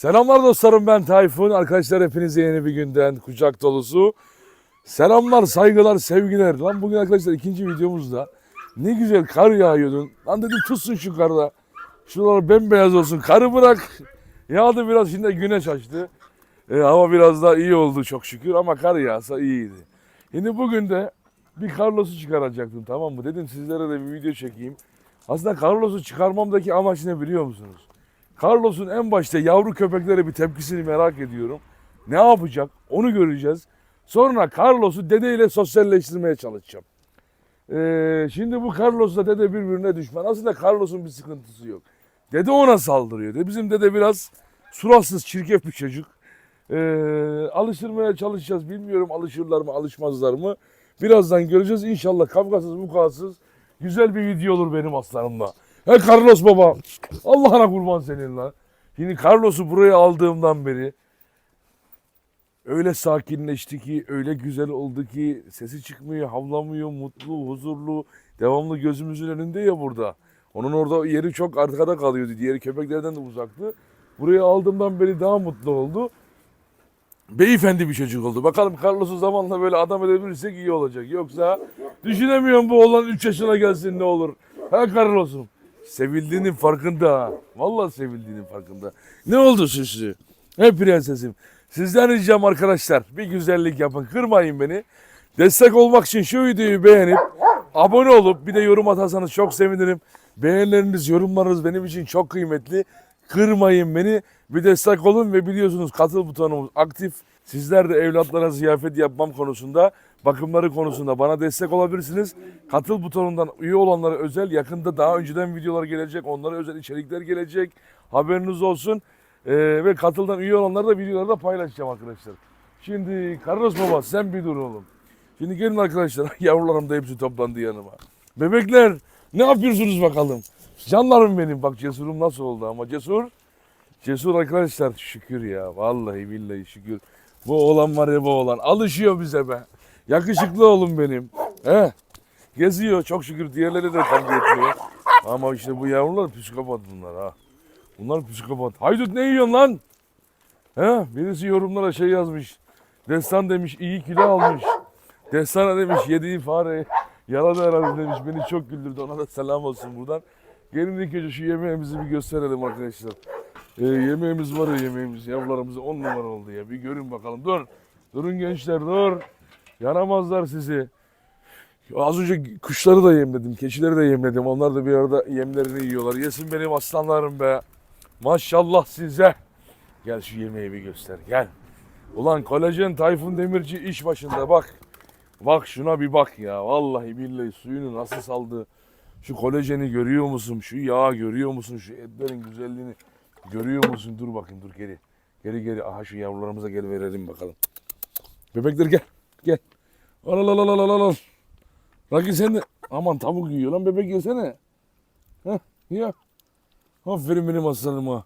Selamlar dostlarım ben Tayfun. Arkadaşlar hepinize yeni bir günden kucak dolusu. Selamlar, saygılar, sevgiler. Lan bugün arkadaşlar ikinci videomuzda ne güzel kar yağıyordu. Lan dedim tutsun şu karda. Şuralar bembeyaz olsun. Karı bırak. Yağdı biraz şimdi güneş açtı. E, hava biraz daha iyi oldu çok şükür ama kar yağsa iyiydi. Şimdi bugün de bir Carlos'u çıkaracaktım tamam mı? Dedim sizlere de bir video çekeyim. Aslında Carlos'u çıkarmamdaki amaç ne biliyor musunuz? Carlos'un en başta yavru köpeklere bir tepkisini merak ediyorum. Ne yapacak onu göreceğiz. Sonra Carlos'u dedeyle sosyalleştirmeye çalışacağım. Ee, şimdi bu Carlos'la dede birbirine düşman. Aslında Carlos'un bir sıkıntısı yok. Dede ona saldırıyor. De bizim dede biraz suratsız, çirkef bir çocuk. Ee, alıştırmaya çalışacağız. Bilmiyorum alışırlar mı, alışmazlar mı. Birazdan göreceğiz. İnşallah kavgasız, mukasız güzel bir video olur benim aslanımla. He Carlos baba. Allah'ına kurban senin lan. Şimdi Carlos'u buraya aldığımdan beri öyle sakinleşti ki, öyle güzel oldu ki sesi çıkmıyor, havlamıyor, mutlu, huzurlu, devamlı gözümüzün önünde ya burada. Onun orada yeri çok arkada kalıyordu. Diğeri köpeklerden de uzaktı. Buraya aldığımdan beri daha mutlu oldu. Beyefendi bir çocuk oldu. Bakalım Carlos'u zamanla böyle adam edebilirsek iyi olacak. Yoksa düşünemiyorum bu oğlan 3 yaşına gelsin ne olur. Ha Carlos'um. Sevildiğinin farkında. Vallahi sevildiğinin farkında. Ne oldu süslü? He prensesim. Sizden ricam arkadaşlar bir güzellik yapın. Kırmayın beni. Destek olmak için şu videoyu beğenip abone olup bir de yorum atarsanız çok sevinirim. Beğenileriniz, yorumlarınız benim için çok kıymetli. Kırmayın beni. Bir destek olun ve biliyorsunuz katıl butonumuz aktif. Sizler de evlatlara ziyafet yapmam konusunda, bakımları konusunda bana destek olabilirsiniz. Katıl butonundan üye olanlara özel yakında daha önceden videolar gelecek. Onlara özel içerikler gelecek. Haberiniz olsun. Ee, ve katıldan üye olanları da videolarda paylaşacağım arkadaşlar. Şimdi Carlos Baba sen bir dur oğlum. Şimdi gelin arkadaşlar. Yavrularım da hepsi toplandı yanıma. Bebekler ne yapıyorsunuz bakalım? Canlarım benim. Bak cesurum nasıl oldu ama cesur. Cesur arkadaşlar şükür ya. Vallahi billahi şükür. Bu oğlan var ya bu oğlan. Alışıyor bize be. Yakışıklı oğlum benim. He. Geziyor çok şükür. Diğerleri de kavga etmiyor. Ama işte bu yavrular psikopat bunlar ha. Bunlar psikopat. Haydut ne yiyorsun lan? He? Birisi yorumlara şey yazmış. Destan demiş iyi kilo almış. Destana demiş yediği fare yaladı herhalde demiş. Beni çok güldürdü. Ona da selam olsun buradan. Gelin ilk önce şu yemeğimizi bir gösterelim arkadaşlar. Ee, yemeğimiz var ya yemeğimiz. Yavrularımız on numara oldu ya. Bir görün bakalım. Dur. Durun gençler dur. Yaramazlar sizi. Az önce kuşları da yemledim. Keçileri de yemledim. Onlar da bir arada yemlerini yiyorlar. Yesin benim aslanlarım be. Maşallah size. Gel şu yemeği bir göster. Gel. Ulan kolajen Tayfun Demirci iş başında bak. Bak şuna bir bak ya. Vallahi billahi suyunu nasıl saldı. Şu kolajeni görüyor musun? Şu yağı görüyor musun? Şu etlerin güzelliğini görüyor musun? Dur bakayım dur geri. Geri geri. Aha şu yavrularımıza gel verelim bakalım. Bebekler gel. Gel. Al al al al al al al. Raki sen de. Aman tavuk yiyor lan bebek yesene. Heh ya. Aferin benim aslanıma.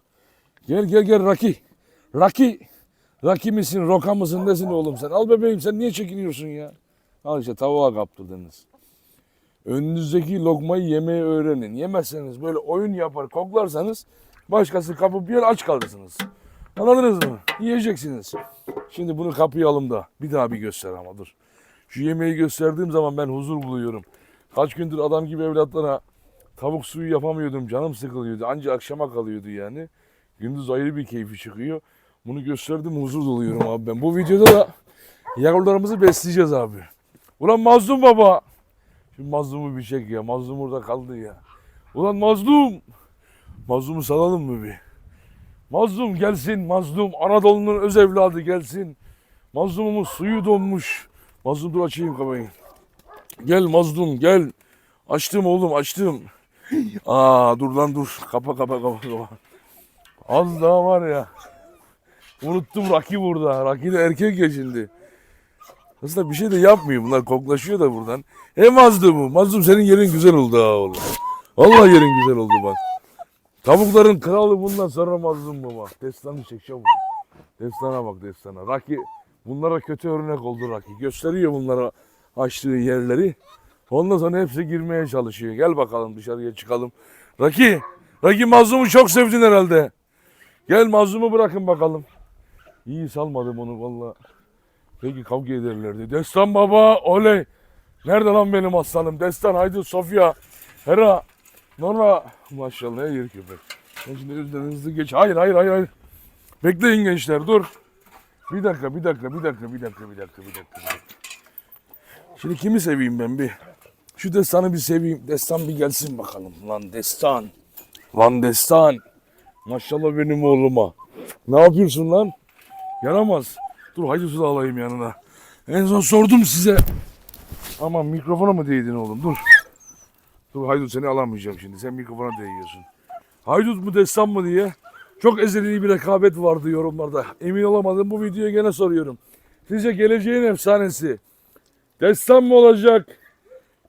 Gel gel gel Raki. Raki. Raki misin, roka mısın, nesin oğlum sen? Al bebeğim sen niye çekiniyorsun ya? Al işte tavuğa kaptırdınız. Önünüzdeki lokmayı yemeyi öğrenin. Yemezseniz böyle oyun yapar, koklarsanız başkası kapıp yer aç kalırsınız. Anladınız mı? Yiyeceksiniz. Şimdi bunu kapayalım da bir daha bir göster ama dur. Şu yemeği gösterdiğim zaman ben huzur buluyorum. Kaç gündür adam gibi evlatlara tavuk suyu yapamıyordum. Canım sıkılıyordu. Anca akşama kalıyordu yani. Gündüz ayrı bir keyfi çıkıyor. Bunu gösterdim huzur doluyorum abi ben. Bu videoda da yavrularımızı besleyeceğiz abi. Ulan mazlum baba. Şimdi mazlumu bir çek ya. Mazlum orada kaldı ya. Ulan mazlum. Mazlumu salalım mı bir? Mazlum gelsin mazlum. Anadolu'nun öz evladı gelsin. Mazlumumuz suyu donmuş. Mazlum dur açayım kapıyı. Gel mazlum gel. Açtım oğlum açtım. Aa dur lan dur. Kapa kapa kapa kapa. Az daha var ya. Unuttum Raki burada. Raki de erkek ya şimdi. Aslında bir şey de yapmıyor bunlar. Koklaşıyor da buradan. He mazlumu. Mazlum senin yerin güzel oldu ha oğlum. Vallahi yerin güzel oldu bak. Tavukların kralı bundan sonra mazlum baba. Destanı çek çabuk. Destana bak destana. Raki bunlara kötü örnek oldu Raki. Gösteriyor bunlara açtığı yerleri. Ondan sonra hepsi girmeye çalışıyor. Gel bakalım dışarıya çıkalım. Raki, Raki mazlumu çok sevdin herhalde. Gel mazlumu bırakın bakalım. İyi salmadım onu valla. Peki kavga ederlerdi. Destan baba oley. Nerede lan benim aslanım? Destan haydi Sofya. Hera. Nora. Maşallah ne yer köpek. Ben şimdi hızlı hızlı geç. Hayır hayır hayır. Bekleyin gençler dur. Bir dakika bir dakika bir dakika bir dakika bir dakika bir dakika. Bir dakika. Şimdi kimi seveyim ben bir? Şu destanı bir seveyim. Destan bir gelsin bakalım. Lan destan. Lan destan. Maşallah benim oğluma. Ne yapıyorsun lan? Yaramaz. Dur Haydut'u da alayım yanına. En son sordum size. Aman mikrofona mı değdin oğlum? Dur. Dur Haydut seni alamayacağım şimdi. Sen mikrofona değiyorsun. Haydut mu destan mı diye. Çok ezeli bir rekabet vardı yorumlarda. Emin olamadım. Bu videoyu gene soruyorum. Sizce geleceğin efsanesi destan mı olacak?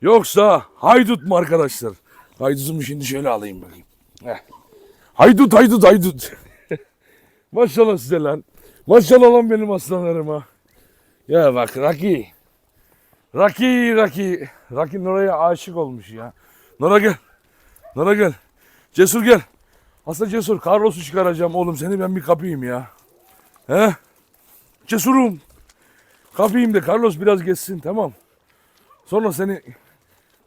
Yoksa haydut mu arkadaşlar? Haydutumu şimdi şöyle alayım bakayım. Heh. Haydut haydut haydut. Maşallah size lan. Maşallah lan benim aslanlarıma. Ya bak Raki. Raki Raki. Raki Nora'ya aşık olmuş ya. Nora gel. Nora gel. Cesur gel. Aslında Cesur Carlos'u çıkaracağım oğlum seni ben bir kapayım ya. He? Cesurum. Kapayım da Carlos biraz geçsin tamam. Sonra seni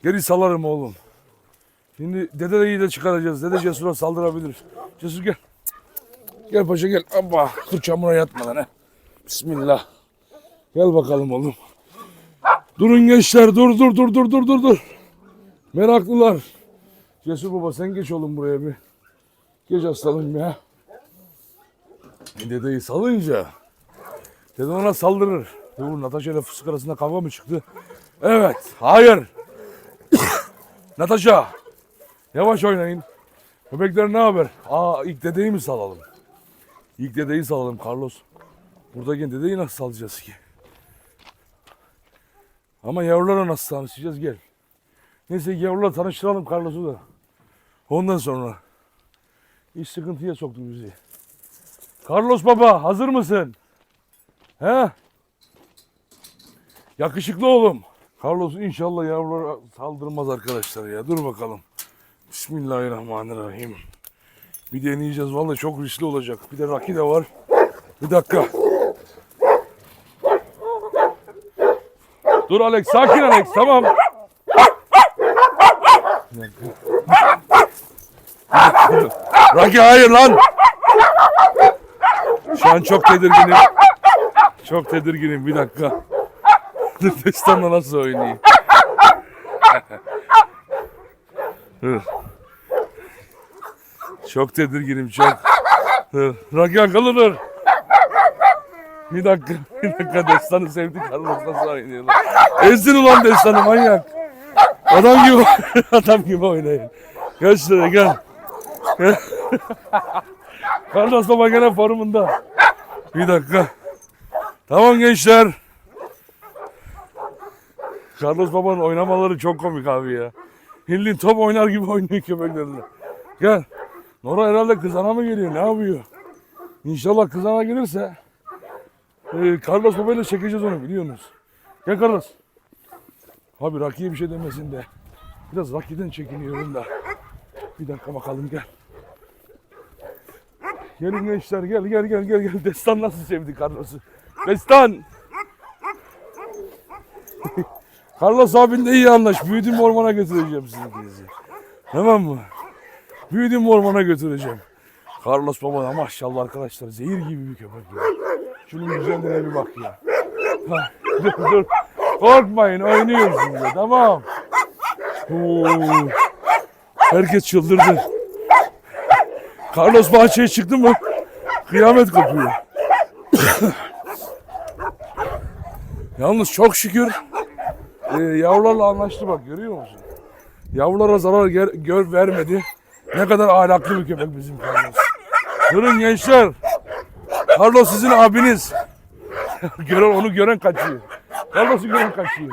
geri salarım oğlum. Şimdi Dede Dede'yi de çıkaracağız. Dede Cesur'a saldırabilir. Cesur gel. Gel paşa gel. Abba dur çamura yatma lan he. Bismillah. Gel bakalım oğlum. Durun gençler dur dur dur dur dur dur dur. Meraklılar. Cesur baba sen geç oğlum buraya bir. Geç aslanım ya. Dedeyi salınca dede ona saldırır. Dur Natasha ile fıstık arasında kavga mı çıktı? Evet. Hayır. Natasha. Yavaş oynayın. Köpekler ne haber? Aa ilk dedeyi mi salalım? İlk dedeyi salalım Carlos. Buradaki dedeyi nasıl salacağız ki? Ama yavrulara nasıl tanışacağız gel. Neyse yavrularla tanıştıralım Carlos'u da. Ondan sonra. İş sıkıntıya soktu bizi. Carlos baba hazır mısın? He? Yakışıklı oğlum. Carlos inşallah yavrulara saldırmaz arkadaşlar ya. Dur bakalım. Bismillahirrahmanirrahim. Bir deneyeceğiz. Vallahi çok riskli olacak. Bir de Raki de var. Bir dakika. Dur Alex. Sakin Alex. Tamam. Raki hayır lan. Şu an çok tedirginim. Çok tedirginim. Bir dakika. Destanla nasıl oynayayım? Dur. Çok tedirginim çok. Akıllı dur. Bir dakika, bir dakika Destan'ı sevdik Carlos nasıl oynuyorlar. Ezsin ulan Destan'ı manyak. Adam gibi, adam gibi oynayın. Gel şuraya gel. Baba gene formunda. Bir dakika. Tamam gençler. Carlos babanın oynamaları çok komik abi ya. Hillin top oynar gibi oynuyor köpeklerle. Gel. Nora herhalde kızana mı geliyor? Ne yapıyor? İnşallah kızana gelirse e, Carlos babayla çekeceğiz onu biliyorsunuz. Gel Carlos. Abi Raki'ye bir şey demesin de. Biraz Raki'den çekiniyorum da. Bir dakika bakalım gel. Gelin gençler gel gel gel gel gel. Destan nasıl sevdi Carlos'u? Destan! Carlos abinle iyi anlaş. Büyüdüğüm ormana götüreceğim sizi ikinizi. Tamam mı? Büyüdüğüm ormana götüreceğim. Carlos baba da maşallah arkadaşlar zehir gibi bir köpek ya. Şunun güzelliğine bir bak ya. Dur dur. Korkmayın oynuyoruz ya tamam. Oo. Herkes çıldırdı. Carlos bahçeye çıktı mı kıyamet kopuyor. Yalnız çok şükür e, yavrularla anlaştı bak görüyor musun? Yavrulara zarar ger- gör vermedi. Ne kadar ahlaklı bir köpek bizim Carlos. Durun gençler. Carlos sizin abiniz. gören onu gören kaçıyor. Carlos'u gören kaçıyor.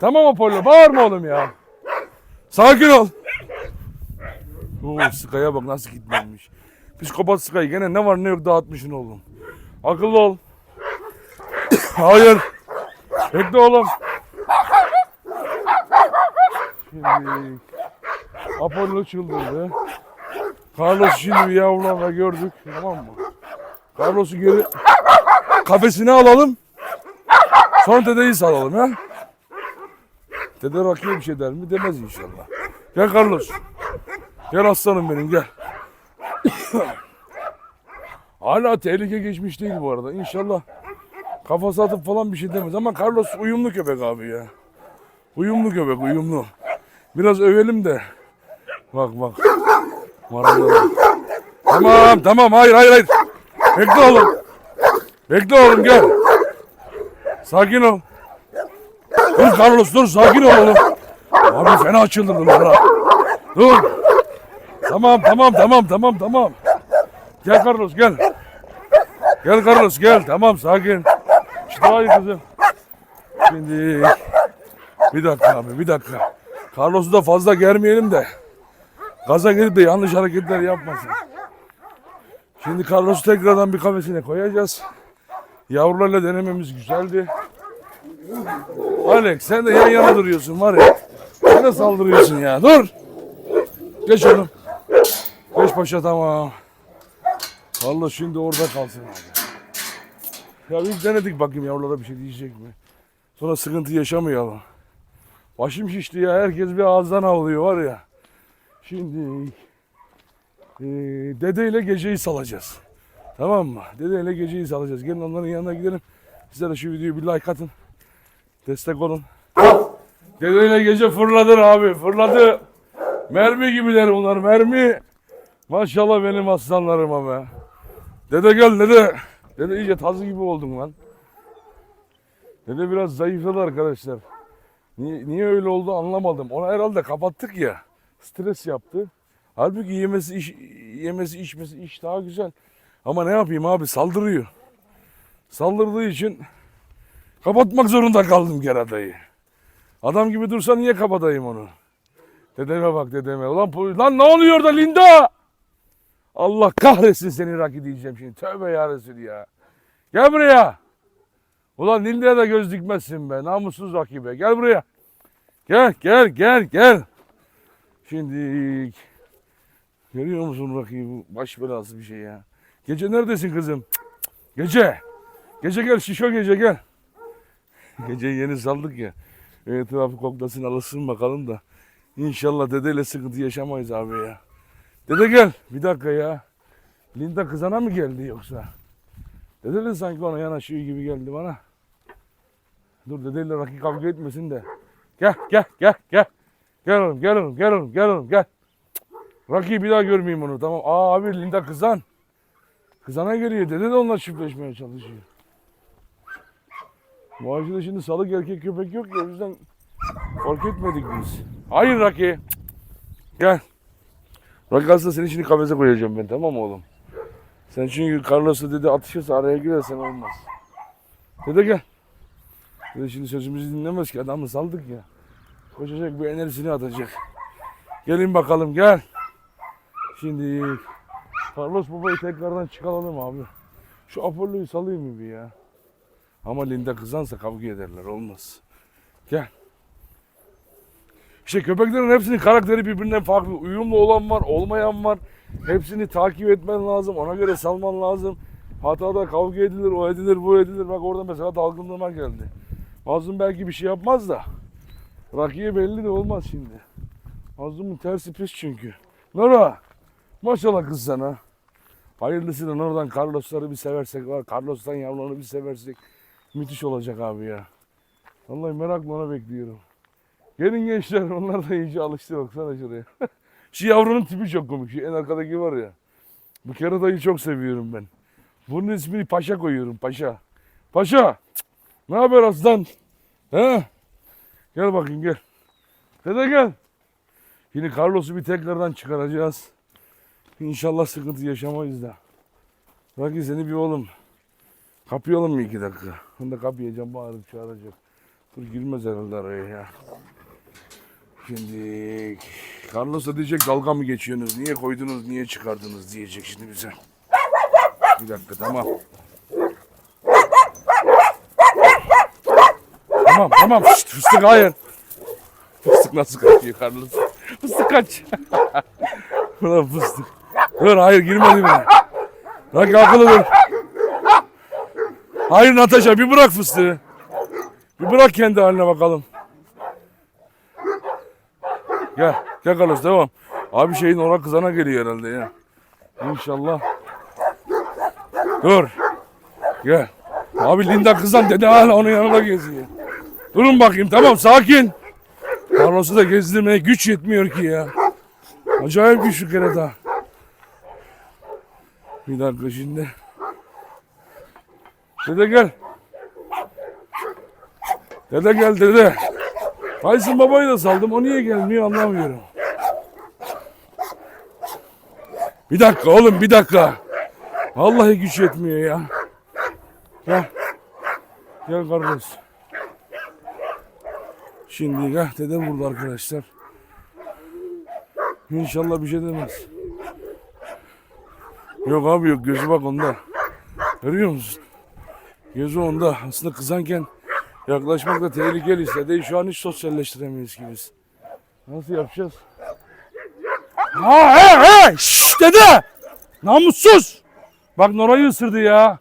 Tamam Apollo bağırma oğlum ya. Sakin ol. Oo, Sky'a bak nasıl gitmemiş. Psikopat Sky gene ne var ne yok dağıtmışsın oğlum. Akıllı ol. Hayır. Bekle oğlum. Şimdi Apollo çıldırdı. Carlos şimdi yavrularla gördük. Tamam mı? Carlos'u geri kafesine alalım. Sonra dedeyi salalım ya. Dede rakıya bir şey der mi? Demez inşallah. Gel Carlos. Gel aslanım benim gel. Hala tehlike geçmiş değil bu arada. İnşallah kafası atıp falan bir şey demez. Ama Carlos uyumlu köpek abi ya. Uyumlu köpek uyumlu. Biraz övelim de. Bak bak. Marada. Tamam tamam hayır hayır hayır. Bekle oğlum. Bekle oğlum gel. Sakin ol. Dur Carlos dur sakin ol oğlum. Abi fena çıldırdım bana. Dur. Tamam tamam tamam tamam tamam. Gel Carlos gel. Gel Carlos gel. Tamam sakin. İşte hayır kızım. Şimdi bir dakika abi bir dakika. Carlos'u da fazla germeyelim de. Gaza gelip de yanlış hareketler yapmasın. Şimdi Carlos'u tekrardan bir kafesine koyacağız. Yavrularla denememiz güzeldi. Alex sen de yan yana duruyorsun var ya. Sen de saldırıyorsun ya. Dur. Geç oğlum. Geç paşa tamam. Carlos şimdi orada kalsın abi. Ya biz denedik bakayım yavrulara bir şey diyecek mi? Sonra sıkıntı yaşamayalım. Başım şişti ya. Herkes bir ağızdan avlıyor var ya. Şimdi eee dedeyle geceyi salacağız. Tamam mı? Dedeyle geceyi salacağız. Gelin onların yanına gidelim. Size de şu videoyu bir like atın. Destek olun. Dedeyle gece fırladır abi. Fırladı. Mermi gibiler bunlar. Mermi. Maşallah benim aslanlarıma be. Dede gel dede. Dede iyice tazı gibi oldun lan. Dede biraz zayıfladı arkadaşlar. Niye, niye öyle oldu anlamadım. Onu herhalde kapattık ya. Stres yaptı. Halbuki yemesi, iş, yemesi içmesi iş daha güzel. Ama ne yapayım abi saldırıyor. Saldırdığı için kapatmak zorunda kaldım keratayı. Adam gibi dursa niye kapatayım onu? Dedeme bak dedeme. Ulan, lan ne oluyor da Linda? Allah kahretsin seni Raki diyeceğim şimdi. Tövbe ya Resul ya. Gel buraya. Ulan Linda'ya da göz dikmezsin be. Namussuz rakibe. Gel buraya. Gel gel gel gel. Şimdi görüyor musun rakibi? Bu Baş belası bir şey ya. Gece neredesin kızım? Gece. Gece gel şişo gece gel. Gece yeni saldık ya. Etrafı koklasın alışsın bakalım da. İnşallah dedeyle sıkıntı yaşamayız abi ya. Dede gel. Bir dakika ya. Linda kızana mı geldi yoksa? Dede de sanki ona yanaşıyor gibi geldi bana. Dur dedeyle rakip kavga etmesin de. Gel gel gel gel. Gel oğlum gel oğlum gel oğlum gel oğlum gel. Rakibi bir daha görmeyeyim onu tamam. Aa abi Linda kızan. Kızana geliyor. Dede de onunla çiftleşmeye çalışıyor. Bu ağacında şimdi salık erkek köpek yok ya o yüzden fark etmedik biz. Hayır Raki. Gel. Raki aslında seni şimdi kafese koyacağım ben tamam mı oğlum? Sen çünkü Carlos'la dede atışırsa araya girersen olmaz. Dede gel. Dede şimdi sözümüzü dinlemez ki adamı saldık ya. Koşacak bir enerjisini atacak. Gelin bakalım gel. Şimdi Carlos babayı tekrardan çıkaralım abi. Şu Apollo'yu salayım bir ya? Ama Linda kızansa kavga ederler olmaz. Gel. İşte köpeklerin hepsinin karakteri birbirinden farklı. Uyumlu olan var, olmayan var. Hepsini takip etmen lazım. Ona göre salman lazım. Hatada kavga edilir, o edilir, bu edilir. Bak orada mesela dalgınlığına geldi. Mazlum belki bir şey yapmaz da. Rakiye belli de olmaz şimdi. Mazlumun tersi pis çünkü. Nora. Maşallah kız sana. Hayırlısıyla oradan Carlos'ları bir seversek var. Carlos'tan yavrularını bir seversek. Müthiş olacak abi ya. Vallahi merakla ona bekliyorum. Gelin gençler onlar da iyice alıştı baksana şuraya. Şu yavrunun tipi çok komik. Şu en arkadaki var ya. Bu keratayı çok seviyorum ben. Bunun ismini Paşa koyuyorum Paşa. Paşa. Ne haber aslan? He? Gel bakayım gel. Dede gel. Şimdi Carlos'u bir tekrardan çıkaracağız. İnşallah sıkıntı yaşamayız da. Raki seni bir oğlum. Kapayalım mı iki dakika? Onu da kapayacağım bağırıp çağıracak. Dur girmez herhalde araya ya. Şimdi Carlos da diyecek dalga mı geçiyorsunuz? Niye koydunuz, niye çıkardınız diyecek şimdi bize. Bir dakika tamam. Tamam tamam Şşt, fıstık hayır. Fıstık nasıl kaçıyor Carlos? Fıstık kaç. Ulan fıstık. Dur hayır girmedi mi? Bırak akıllı dur. Hayır Natasha bir bırak fıstığı. Bir bırak kendi haline bakalım. Gel. Gel Carlos devam. Abi şeyin ora kızana geliyor herhalde ya. İnşallah. Dur. Gel. Abi Linda kızan dede hala onun yanında geziyor. Durun bakayım tamam sakin. Carlos'u da gezdirmeye güç yetmiyor ki ya. Acayip güçlü kerata. Bir dakika şimdi. Dede gel. Dede gel dede. Tyson babayı da saldım. O niye gelmiyor anlamıyorum. Bir dakika oğlum bir dakika. Vallahi güç yetmiyor ya. Gel. Gel Carlos. Şimdi gel dede burada arkadaşlar. İnşallah bir şey demez. Yok abi yok gözü bak onda. Görüyor musun? Gözü onda. Aslında kızanken yaklaşmak da tehlikeli işte. Değil şu an hiç sosyalleştiremeyiz ki biz. Nasıl yapacağız? Ha he he! Şşş dede! Namussuz! Bak Noray'ı ısırdı ya.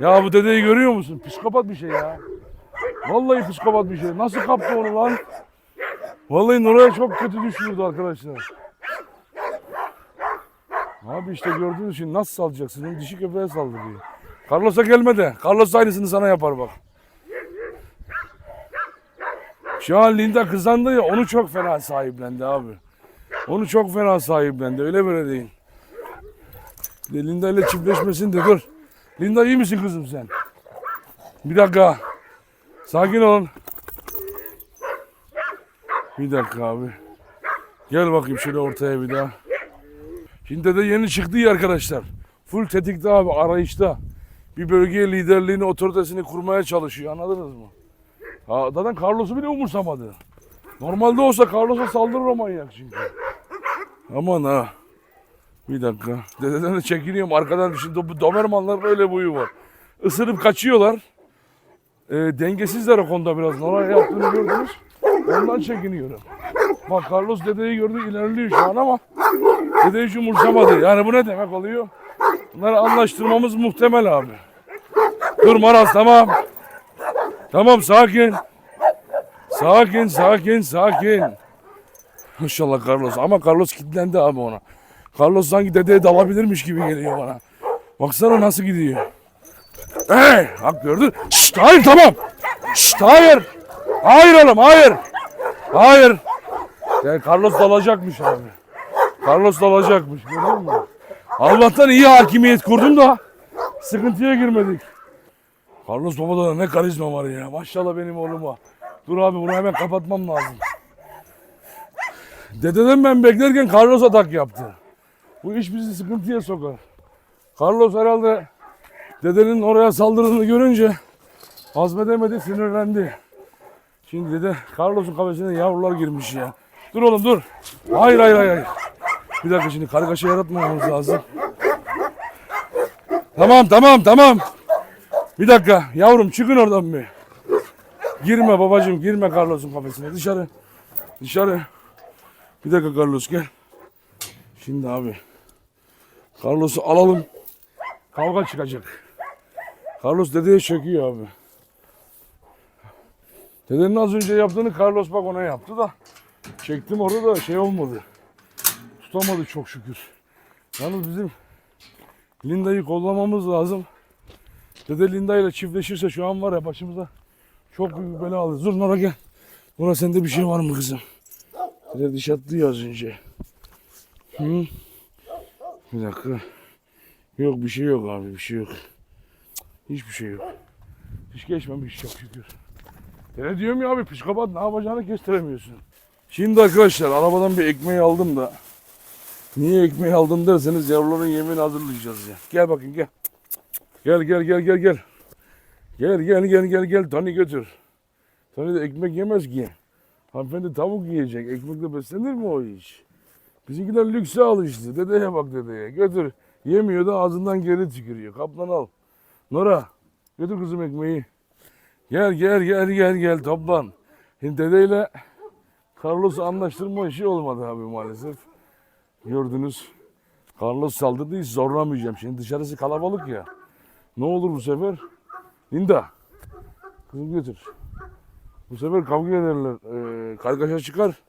Ya bu dedeyi görüyor musun? Psikopat bir şey ya. Vallahi psikopat bir şey. Nasıl kaptı onu lan? Vallahi Noray'a çok kötü düşürdü arkadaşlar. Abi işte gördüğünüz için nasıl salacaksın? Onu dişi köpeğe saldırıyor. Carlos'a gelme de. Carlos aynısını sana yapar bak. Şu an Linda kızandı ya onu çok fena sahiplendi abi. Onu çok fena sahiplendi. Öyle böyle değil. De Linda ile çiftleşmesin de dur. Linda iyi misin kızım sen? Bir dakika. Sakin olun. Bir dakika abi. Gel bakayım şöyle ortaya bir daha. Şimdi de yeni çıktı ya arkadaşlar. Full tetikte abi arayışta. Bir bölgeye liderliğini, otoritesini kurmaya çalışıyor. Anladınız mı? Ha, zaten Carlos'u bile umursamadı. Normalde olsa Carlos'a saldırır o manyak çünkü. Aman ha. Bir dakika. Dededen de çekiniyorum. Arkadan şimdi bu Dobermanlar böyle buyu var. Isırıp kaçıyorlar. E, dengesizler o konuda biraz. Normal yaptığını gördünüz. Ondan çekiniyorum. Bak Carlos dedeyi gördü ilerliyor şu an ama dede hiç umursamadı. Yani bu ne demek oluyor? Bunları anlaştırmamız muhtemel abi. Dur Maraz tamam. Tamam sakin. Sakin sakin sakin. İnşallah Carlos. Ama Carlos kilitlendi abi ona. Carlos sanki dedeye dalabilirmiş gibi geliyor bana. Baksana nasıl gidiyor. Hey! Bak gördün. Şşt hayır tamam. Şşt hayır. Hayır oğlum hayır. Hayır. Yani Carlos dalacakmış abi. Carlos dalacakmış gördün mü? Allah'tan iyi hakimiyet kurdum da sıkıntıya girmedik. Carlos babada da ne karizma var ya. Maşallah benim oğluma. Dur abi bunu hemen kapatmam lazım. Dededen ben beklerken Carlos atak yaptı. Bu iş bizi sıkıntıya sokar. Carlos herhalde dedenin oraya saldırdığını görünce hazmedemedi, sinirlendi. Şimdi dede Carlos'un kafesine yavrular girmiş ya. Dur oğlum dur. Hayır hayır. hayır. Bir dakika şimdi kargaşa yaratmamamız lazım. Tamam tamam tamam. Bir dakika yavrum çıkın oradan bir. Girme babacığım girme Carlos'un kafesine dışarı. Dışarı. Bir dakika Carlos gel. Şimdi abi. Carlos'u alalım. Kavga çıkacak. Carlos dedeye çöküyor abi. Dedenin az önce yaptığını Carlos bak ona yaptı da. Çektim orada da şey olmadı. Tutamadı çok şükür. Yalnız bizim Linda'yı kollamamız lazım. Dede Linda ile çiftleşirse şu an var ya başımıza çok büyük bir bela alır. Dur Nora gel. Nora sende bir şey var mı kızım? Dede diş attı ya az önce. Hı? Bir dakika. Yok bir şey yok abi bir şey yok. Hiçbir şey yok. Hiç geçmemiş çok şükür. Dede diyorum ya abi psikopat ne yapacağını kestiremiyorsun. Şimdi arkadaşlar arabadan bir ekmeği aldım da. Niye ekmeği aldım derseniz yavruların yemeğini hazırlayacağız ya. Gel bakayım gel. Gel gel gel gel gel. Gel gel gel gel gel Tani götür. Tani de ekmek yemez ki. Hanımefendi tavuk yiyecek. Ekmekle beslenir mi o iş? Bizimkiler lükse alıştı. Dedeye bak dedeye. Götür. Yemiyor da ağzından geri tükürüyor. Kaplan al. Nora götür kızım ekmeği. Gel gel gel gel gel toplan. Şimdi dedeyle Carlos'u anlaştırma işi olmadı abi maalesef. Gördünüz. Carlos saldırdı hiç zorlamayacağım. Şimdi dışarısı kalabalık ya. Ne olur bu sefer? Linda. Kızım götür. Bu sefer kavga ederler. Ee, kargaşa çıkar.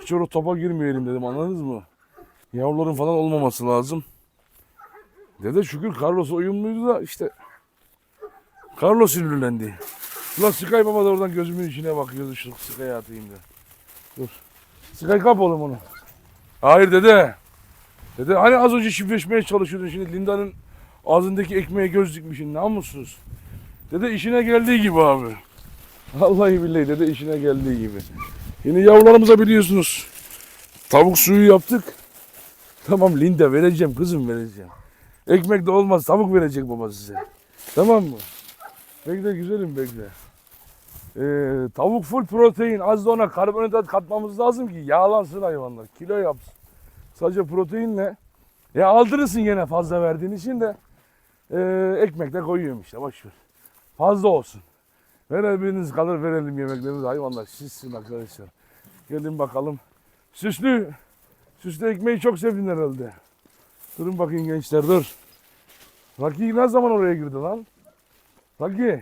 Hiç orada topa girmeyelim dedim anladınız mı? Yavruların falan olmaması lazım. Dede şükür Carlos uyumluydu da işte Carlos sinirlendi. Ulan Sky Baba da oradan gözümün içine bakıyordu şu Sky'ı atayım da. Dur. Sky kap oğlum onu. Hayır dede. Dede hani az önce çiftleşmeye çalışıyordun şimdi Linda'nın ağzındaki ekmeğe göz dikmişsin namussuz. Dede işine geldiği gibi abi. Vallahi billahi dede işine geldiği gibi. Yine yavrularımıza biliyorsunuz. Tavuk suyu yaptık. Tamam Linda vereceğim kızım vereceğim. Ekmek de olmaz tavuk verecek baba size. Tamam mı? Bekle güzelim bekle. Ee, tavuk full protein. Az da ona karbonhidrat katmamız lazım ki yağlansın hayvanlar. Kilo yapsın. Sadece proteinle. Ya aldırırsın yine fazla verdiğin için de. Ee, ekmek de koyuyorum işte boş ver. Fazla olsun. Verebiliriz kalır verelim yemeklerimizi hayvanlar şişsin arkadaşlar. Gelin bakalım. Süslü. Süslü ekmeği çok sevdin herhalde. Durun bakayım gençler dur. Rocky ne zaman oraya girdi lan? Rocky.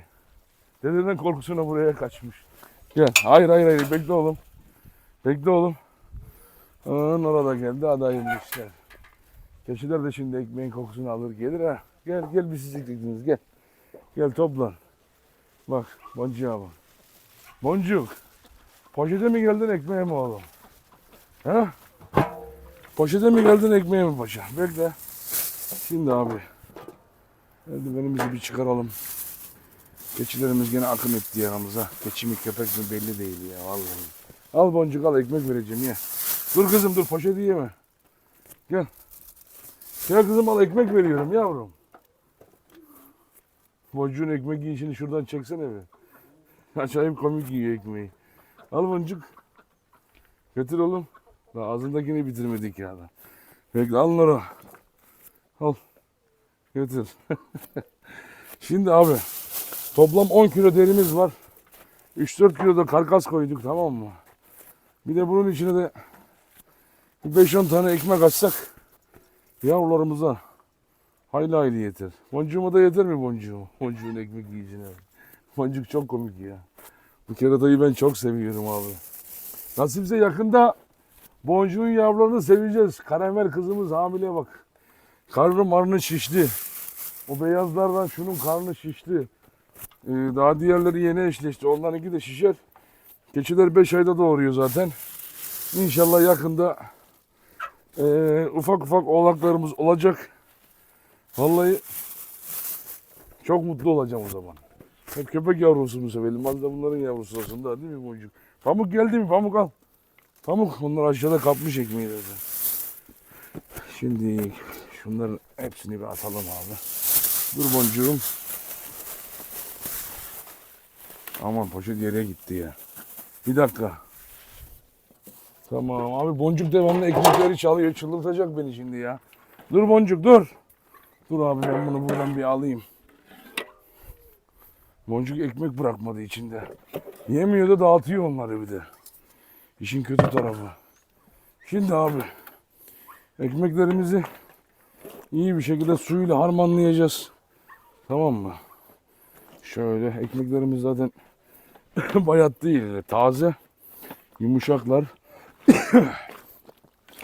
Dededen korkusuna buraya kaçmış. Gel. Hayır hayır hayır bekle oğlum. Bekle oğlum. Aa, orada geldi adayım işler. Keçiler de şimdi ekmeğin kokusunu alır gelir ha. Gel gel bir siz eklediniz gel. Gel toplan. Bak boncuğa bak. Boncuk. Poşete mi geldin ekmeğe mi oğlum? Ha? Poşete mi geldin ekmeğe mi paşa? Bekle. Şimdi abi. Eldivenimizi bir çıkaralım. Keçilerimiz gene akın etti yanımıza. Keçi mi köpek mi belli değil ya vallahi. Al boncuk al ekmek vereceğim ye. Dur kızım dur poşeti yeme. Gel. Gel kızım al ekmek veriyorum yavrum. Boncuğun ekmek yiyişini şuradan çeksene bir. Acayip komik yiyor ekmeği. Al boncuk. Götür oğlum. Daha ağzındakini bitirmedik ya. da. Bekle al Nora. Al. Götür. Şimdi abi toplam 10 kilo derimiz var. 3-4 kilo da karkas koyduk tamam mı? Bir de bunun içine de 5-10 tane ekmek açsak yavrularımıza hayli hayli yeter. Boncuğuma da yeter mi boncuğum? Boncuğun ekmek yiyişine. Boncuk çok komik ya. Bu keratayı ben çok seviyorum abi. Nasipse yakında boncuğun yavrularını seveceğiz. Karamel kızımız hamile bak. Karnı marnı şişti. O beyazlardan şunun karnı şişti. Ee, daha diğerleri yeni eşleşti. Onlarınki de şişer. Keçiler 5 ayda doğuruyor zaten. İnşallah yakında ee, ufak ufak oğlaklarımız olacak. Vallahi çok mutlu olacağım o zaman. Hep köpek yavrusunu sevelim. Az da bunların yavrusu olsun da değil mi boncuk? Pamuk geldi mi? Pamuk al. Pamuk onlar aşağıda kapmış ekmeği zaten. Şimdi şunların hepsini bir atalım abi. Dur boncuğum. Aman poşet yere gitti ya. Bir dakika. Tamam abi boncuk devamlı ekmekleri çalıyor. Çıldırtacak beni şimdi ya. Dur boncuk dur. Dur abi ben bunu buradan bir alayım. Boncuk ekmek bırakmadı içinde. Yemiyor da dağıtıyor onları bir de. İşin kötü tarafı. Şimdi abi ekmeklerimizi iyi bir şekilde suyla harmanlayacağız. Tamam mı? Şöyle ekmeklerimiz zaten bayat değil, taze. Yumuşaklar.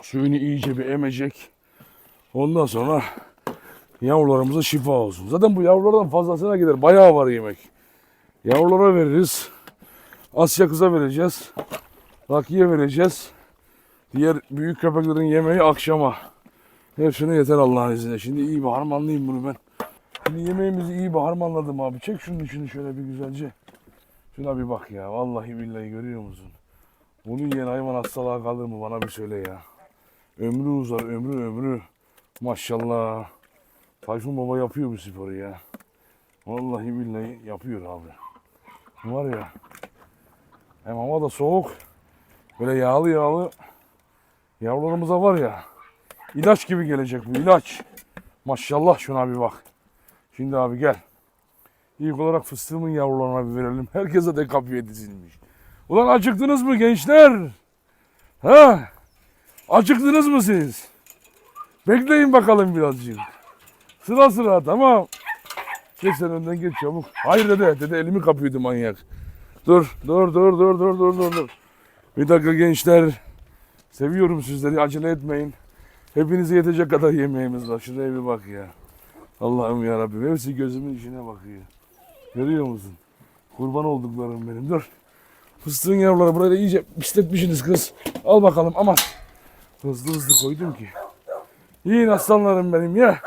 Suyunu iyice bir emecek. Ondan sonra yavrularımıza şifa olsun. Zaten bu yavrulardan fazlasına gider. Bayağı var yemek. Yavrulara veririz. Asya kıza vereceğiz. Rakiye vereceğiz. Diğer büyük köpeklerin yemeği akşama. Hepsine yeter Allah'ın izniyle. Şimdi iyi bir harmanlayayım bunu ben. Şimdi yemeğimizi iyi bir harmanladım abi. Çek şunun içini şöyle bir güzelce. Şuna bir bak ya. Vallahi billahi görüyor musun? Bunu yiyen hayvan hastalığa kalır mı bana bir söyle ya. Ömrü uzar ömrü ömrü. Maşallah. Tayfun Baba yapıyor bu sporu ya. Vallahi billahi yapıyor abi. Var ya. Hem hava da soğuk. Böyle yağlı yağlı. Yavrularımıza var ya. ilaç gibi gelecek bu ilaç. Maşallah şuna bir bak. Şimdi abi gel. İlk olarak fıstığımın yavrularına bir verelim. Herkese de kapıya dizilmiş. Ulan acıktınız mı gençler? Ha? Acıktınız mı siz? Bekleyin bakalım birazcık. Sıra sıra tamam. Geç sen önden geç çabuk. Hayır dede. Dede elimi kapıyordu manyak. Dur dur dur dur dur dur dur dur. Bir dakika gençler. Seviyorum sizleri acele etmeyin. Hepinize yetecek kadar yemeğimiz var. Şuraya bir bak ya. Allah'ım ya Rabbim. Hepsi gözümün içine bakıyor. Görüyor musun? Kurban olduklarım benim. Dur. Fıstığın yavruları buraya iyice pisletmişsiniz kız. Al bakalım aman. Hızlı hızlı koydum ki. Yiyin aslanlarım benim ya.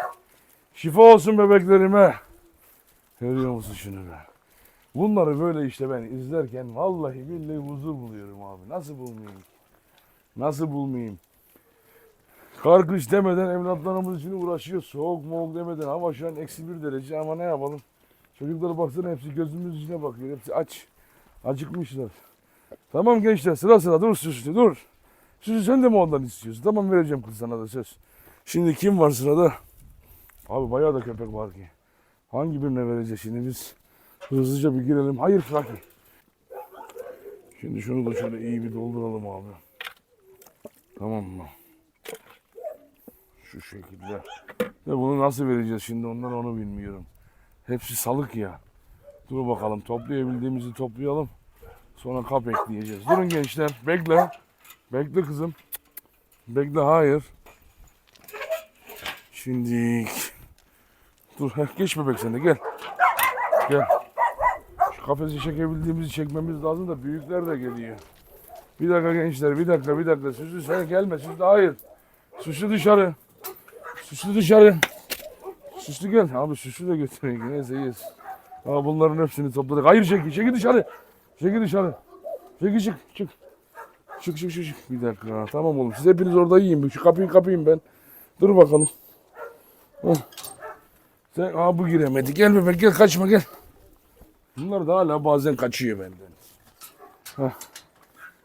Şifa olsun bebeklerime. Görüyor musun şunu be? Bunları böyle işte ben izlerken vallahi billahi huzur buluyorum abi. Nasıl bulmayayım? Nasıl bulmayayım? Kar kış demeden evlatlarımız için uğraşıyor. Soğuk moğuk demeden hava şu an eksi bir derece ama ne yapalım? Çocuklara baksana hepsi gözümüz içine bakıyor. Hepsi aç. Acıkmışlar. Tamam gençler sıra sıra dur Süslü dur. Süslü sen de mi ondan istiyorsun? Tamam vereceğim kız sana da söz. Şimdi kim var sırada? Abi bayağı da köpek var ki. Hangi birine vereceğiz şimdi biz? Hızlıca bir girelim. Hayır Faki. Şimdi şunu da şöyle iyi bir dolduralım abi. Tamam mı? Şu şekilde. Ve bunu nasıl vereceğiz şimdi ondan onu bilmiyorum. Hepsi salık ya. Dur bakalım toplayabildiğimizi toplayalım. Sonra kap ekleyeceğiz. Durun gençler. Bekle. Bekle kızım. Bekle hayır. Şimdi dur heh, geç bebek sen de gel. Gel. Şu kafesi çekebildiğimizi çekmemiz lazım da büyükler de geliyor. Bir dakika gençler bir dakika bir dakika. Süslü sen gelme Süslü hayır. Süslü dışarı. Süslü dışarı. Süslü gel. Abi süslü de götüreyim. Neyse yes. Aa, bunların hepsini topladık. Hayır çeki. Çeki dışarı. Çeki dışarı. Çeki çık. Çık. Çık çık çık. çık. Bir dakika. Tamam oğlum. Siz hepiniz orada yiyin. Şu kapıyı kapayım ben. Dur bakalım. Heh. Sen aa bu giremedi. Gel bebek gel kaçma gel. Bunlar da hala bazen kaçıyor benden. Heh.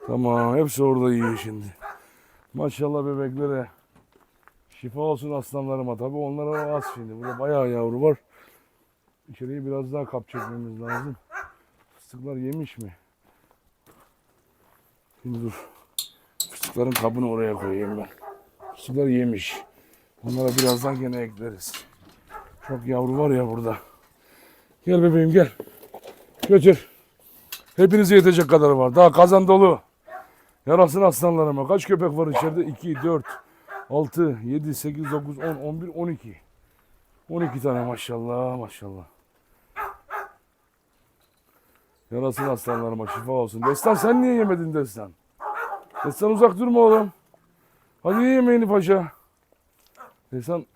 Tamam hepsi orada yiyor şimdi. Maşallah bebeklere. Şifa olsun aslanlarıma. Tabii onlara az şimdi. Burada bayağı yavru var. İçeriye biraz daha kap çekmemiz lazım. Fıstıklar yemiş mi? Şimdi dur. Fıstıkların kabını oraya koyayım ben. Fıstıklar yemiş. Onlara birazdan gene ekleriz. Çok yavru var ya burada. Gel bebeğim gel. Götür. Hepinize yetecek kadar var. Daha kazan dolu. Yarasın aslanlarıma. Kaç köpek var içeride? 2, 4, 6, 7, 8, 9, 10, 11, 12. 12 tane maşallah maşallah. Yarasın aslanlarıma şifa olsun. Destan sen niye yemedin Destan? Destan uzak durma oğlum. Hadi ye yemeğini paşa. Destan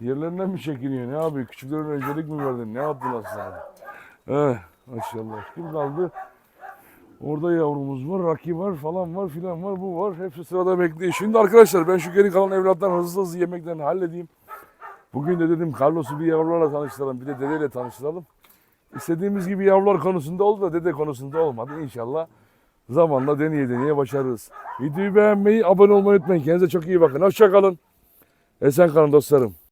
yerlerinden mi çekiniyor? Ne yapıyor? Küçüklerin öncelik mi verdin? Ne yaptın aslanım? Eh maşallah. Kim kaldı? Orada yavrumuz var, Raki var falan var filan var, bu var. Hepsi sırada bekliyor. Şimdi arkadaşlar ben şu geri kalan evlattan hızlı hızlı yemeklerini halledeyim. Bugün de dedim Carlos'u bir yavrularla tanıştıralım, bir de dedeyle tanıştıralım. İstediğimiz gibi yavrular konusunda oldu da dede konusunda olmadı. İnşallah zamanla deneye deneye başarırız. Videoyu beğenmeyi, abone olmayı unutmayın. Kendinize çok iyi bakın. Hoşçakalın. Esen kalın dostlarım.